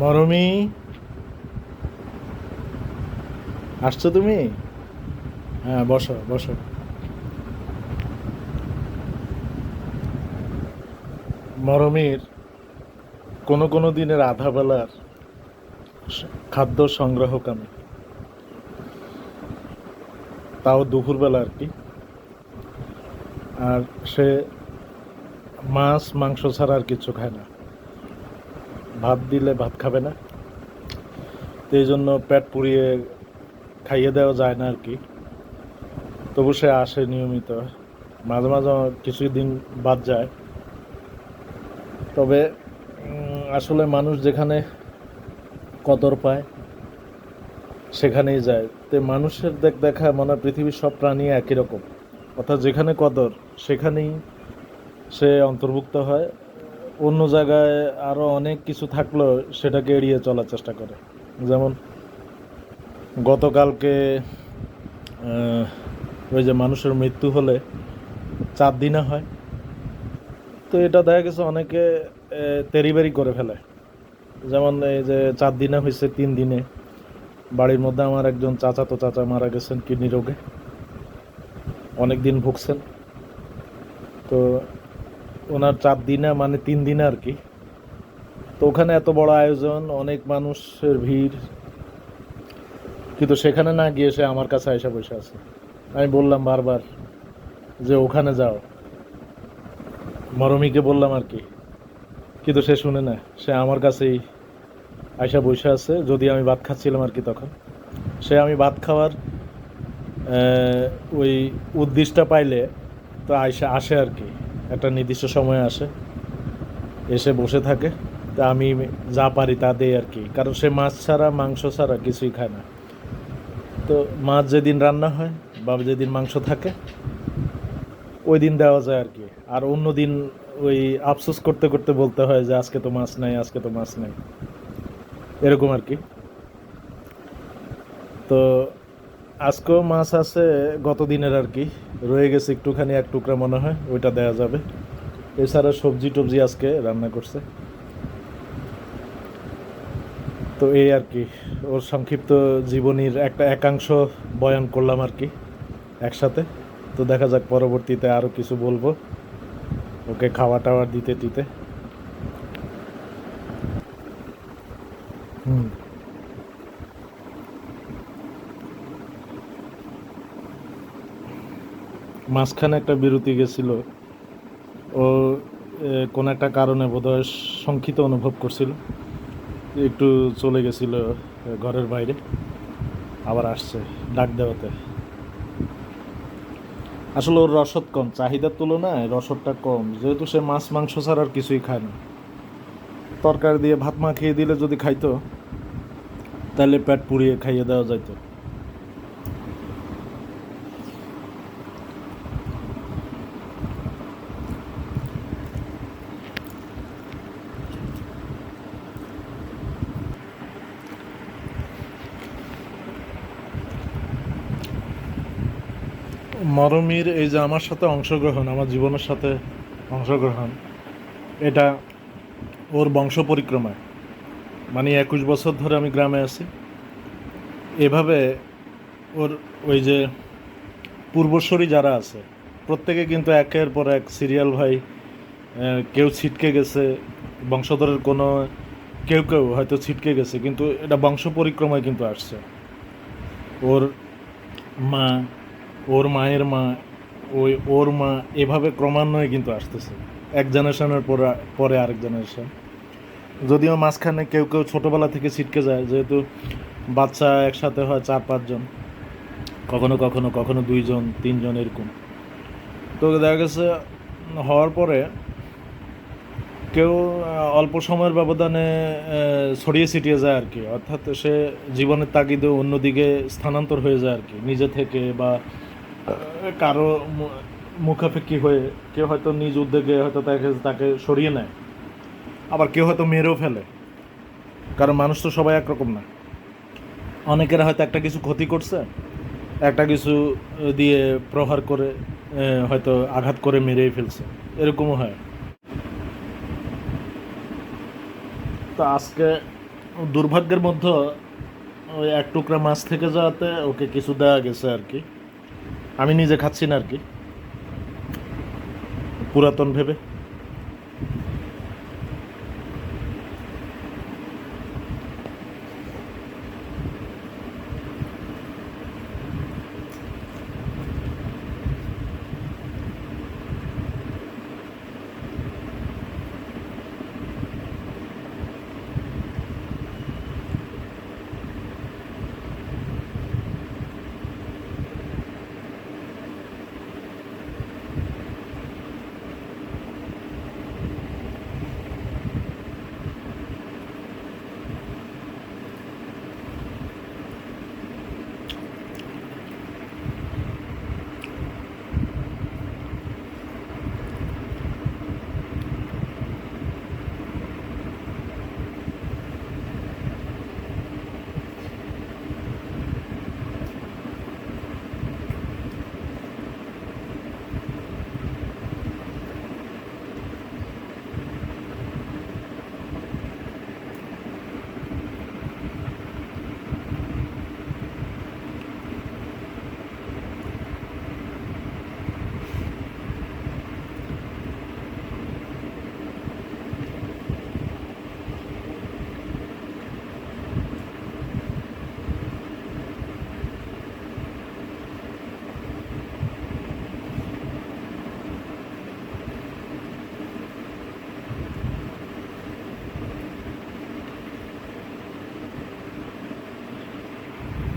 মরমি? আসছো তুমি? হ্যাঁ বসো বসো। মরমির কোনো কোনো দিনের আধা বেলার খাদ্য সংগ্রাহক আমি তাও দুপুরবেলা আর কি। আর সে মাছ, মাংস ছাড়া আর কিছু খায় না। ভাত দিলে ভাত খাবে না। তো এই জন্য পেট পুড়িয়ে খাইয়ে দেওয়া যায় না আর কি তবু সে আসে নিয়মিত। মাঝে মাঝে কিছুদিন বাদ যায়। তবে আসলে মানুষ যেখানে কদর পায়, সেখানেই যায়। তো মানুষের দেখ দেখা মনে পৃথিবীর সব প্রাণী একই রকম। অর্থাৎ যেখানে কদর, সেখানেই সে অন্তর্ভুক্ত হয়। অন্য জায়গায় আরও অনেক কিছু থাকলেও সেটাকে এড়িয়ে চলার চেষ্টা করে। যেমন গতকালকে ওই যে মানুষের মৃত্যু হলে চার দিনে হয়। তো এটা দেখা গেছে অনেকে তেরিবেরি করে ফেলে। যেমন এই যে চার দিনে হয়েছে তিন দিনে। বাড়ির মধ্যে আমার একজন চাচাতো চাচা মারা গেছেন কিডনি রোগে। অনেক দিন ভুগছেন। তো ওনার চার দিনে মানে তিন দিনে আর কি। তো ওখানে এত বড় আয়োজন, অনেক মানুষের ভিড়। কিন্তু সেখানে না গিয়ে সে আমার কাছে আয়সা বসে আছে। আমি বললাম বারবার যে ওখানে যাও। মরমিকে বললাম আর কি। কিন্তু সে শুনে না, সে আমার কাছেই আয়সা বসে আছে। যদি আমি ভাত খাচ্ছিলাম আর কি তখন। সে আমি ভাত খাওয়ার ওই উদ্দেশ্যটা পাইলে তো আয়সা আসে আর কি। একটা নির্দিষ্ট সময় আসে, এসে বসে থাকে। তা আমি যা পারি তা দেই আর কি। কারণ সে মাছ ছাড়া, মাংস ছাড়া কিছুই খায় না। তো মাছ যেদিন রান্না হয় বা যেদিন মাংস থাকে, ওই দিন দেওয়া যায় আর কি। আর অন্য দিন ওই আফসোস করতে করতে বলতে হয় যে, আজকে তো মাছ নাই, আজকে তো মাছ নাই। এরকম আর কি। তো আজকেও মাছ আছে গত দিনের আর কি। রয়ে গেছে একটুখানি, এক টুকরা মনে হয়, ওইটা দেওয়া যাবে। এছাড়া সবজি টবজি আজকে রান্না করছে। তো এই আর কি, ওর সংক্ষিপ্ত জীবনীর একটা একাংশ বয়ান করলাম আর কি, একসাথে। তো দেখা যাক পরবর্তীতে আরও কিছু বলব, ওকে খাওয়া টাওয়ার দিতে দিতে হুম। মাঝখানে একটা বিরতি গেছিল। ও কোনো একটা কারণে বোধহয় শঙ্কিত অনুভব করছিল। একটু চলে গেছিল ঘরের বাইরে। আবার আসছে, ডাক দেওয়াতে। আসলে ওর রসদ কম, চাহিদার তুলনায় রসদটা কম। যেহেতু সে মাছ, মাংস ছাড়া আর কিছুই খায় না। তরকারি দিয়ে ভাত মাখিয়ে দিলে যদি খাইতো, তাহলে পেট পুড়িয়ে খাইয়ে দেওয়া যাইতো। মরমির এই যে আমার সাথে অংশগ্রহণ, আমার জীবনের সাথে অংশগ্রহণ, এটা ওর বংশ পরিক্রমায়। মানে একুশ বছর ধরে আমি গ্রামে আছি। এভাবে ওর ওই যে পূর্বসরী যারা আছে, প্রত্যেকে কিন্তু একের পর এক সিরিয়াল ভাই কেউ ছিটকে গেছে, বংশধরের কোনো, কেউ কেউ হয়তো ছিটকে গেছে, কিন্তু এটা বংশ পরিক্রমায় কিন্তু আসছে। ওর মা ওর মায়ের মা, ওই ওর মা এভাবে ক্রমান্বয়ে কিন্তু আসতেছে। এক জেনারেশনের পরে পরে আরেক জেনারেশন। যদিও মাঝখানে কেউ কেউ ছোটোবেলা থেকে ছিটকে যায়, যেহেতু বাচ্চা একসাথে হয় চার পাঁচজন কখনো কখনো কখনো দুইজন, তিনজন এরকম। তো দেখা গেছে, হওয়ার পরে কেউ অল্প সময়ের ব্যবধানে ছড়িয়ে ছিটিয়ে যায় আর কি। অর্থাৎ সে জীবনের তাগিদে অন্যদিকে স্থানান্তর হয়ে যায় আর কি, নিজে থেকে বা কারও মুখাপেক্ষি হয়ে কেউ হয়তো নিজ উদ্যোগে হয়তো তাকে তাকে সরিয়ে নেয়। আবার কেউ হয়তো মেরেও ফেলে। কারণ মানুষ তো সবাই একরকম না। অনেকের হয়তো একটা কিছু ক্ষতি করছে, একটা কিছু দিয়ে প্রহার করে হয়তো আঘাত করে মেরেই ফেলছে। এরকমও হয়। তো আজকে দুর্ভাগ্যের মধ্যে ওই এক টুকরা মাছ থেকে যাওয়াতে ওকে কিছু দেওয়া গেছে আর কি। আমি নিজে খাচ্ছি না আর কি। পুরাতন ভেবে।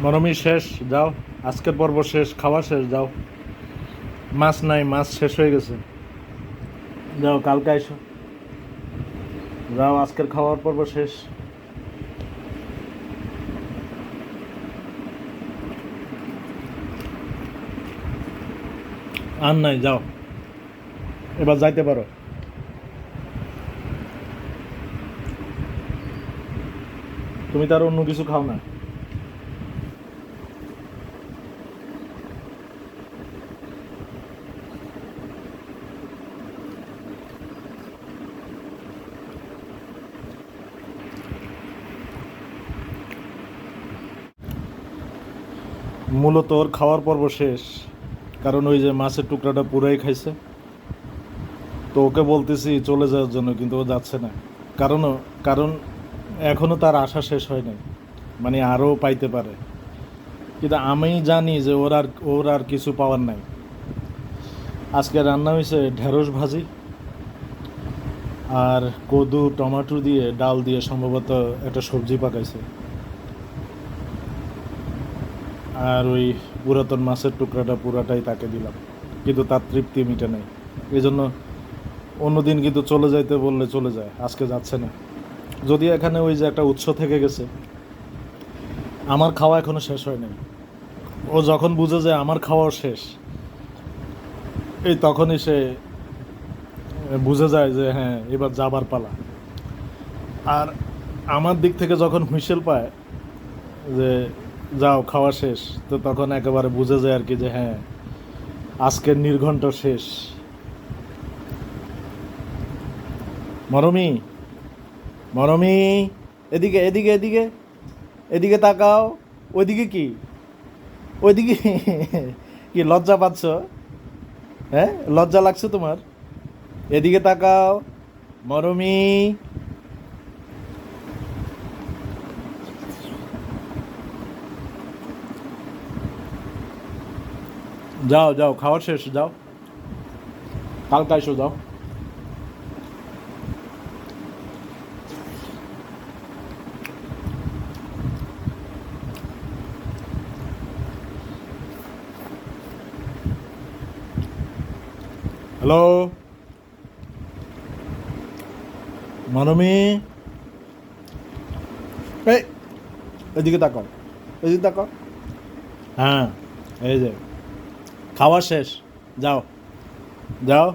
মরমি শেষ, যাও। আজকের পর্ব শেষ, খাওয়া শেষ, যাও। মাছ নাই, মাছ শেষ হয়ে গেছে। যাও, কালকে এসো যাও, আজকের খাওয়ার পর্ব শেষ। আর নাই, যাও। এবার যাইতে পারো। তুমি তার অন্য কিছু খাও না। মূলত ওর খাওয়ার পর্ব শেষ, কারণ ওই যে মাছের টুকরাটা পুরাই খাইছে। তো ওকে বলতেছি চলে যাওয়ার জন্য, কিন্তু ও যাচ্ছে না। কারণ কারণ এখনও তার আশা শেষ হয় নাই। মানে আরও পাইতে পারে। কিন্তু আমি জানি যে ওর আর ওর আর কিছু পাওয়ার নাই। আজকে রান্না হয়েছে ঢেঁড়স ভাজি আর কদু, টমাটো দিয়ে, ডাল দিয়ে সম্ভবত একটা সবজি পাকাইছে। আর ওই পুরাতন মাছের টুকরাটা পুরাটাই তাকে দিলাম। কিন্তু তার তৃপ্তি মিটে নেই। এই জন্য অন্যদিন কিন্তু চলে যাইতে বললে চলে যায়, আজকে যাচ্ছে না। যদি এখানে ওই যে একটা উৎস থেকে গেছে, আমার খাওয়া এখনও শেষ হয় নাই। ও যখন বুঝে যে আমার খাওয়াও শেষ, এই তখনই সে বুঝে যায় যে হ্যাঁ এবার যাবার পালা। আর আমার দিক থেকে যখন হুইসেল পায় যে যাও, খাওয়া শেষ। তো তখন একেবারে বুঝে যায় আর কি যে হ্যাঁ আজকের নির্ঘণ্ট শেষ। মরমি মরমি, এদিকে এদিকে এদিকে এদিকে তাকাও, ওইদিকে কি? ওইদিকে কি লজ্জা পাচ্ছ? হ্যাঁ লজ্জা লাগছে তোমার? এদিকে তাকাও, মরমি যাও যাও খাওয়ার শেষ, যাও। কালকে এসো যাও। হ্যালো মানমী? এই, এদিকে তাকাও এদিকে তাকাও। হ্যাঁ এই যে। খাওয়া শেষ যাও। যাও।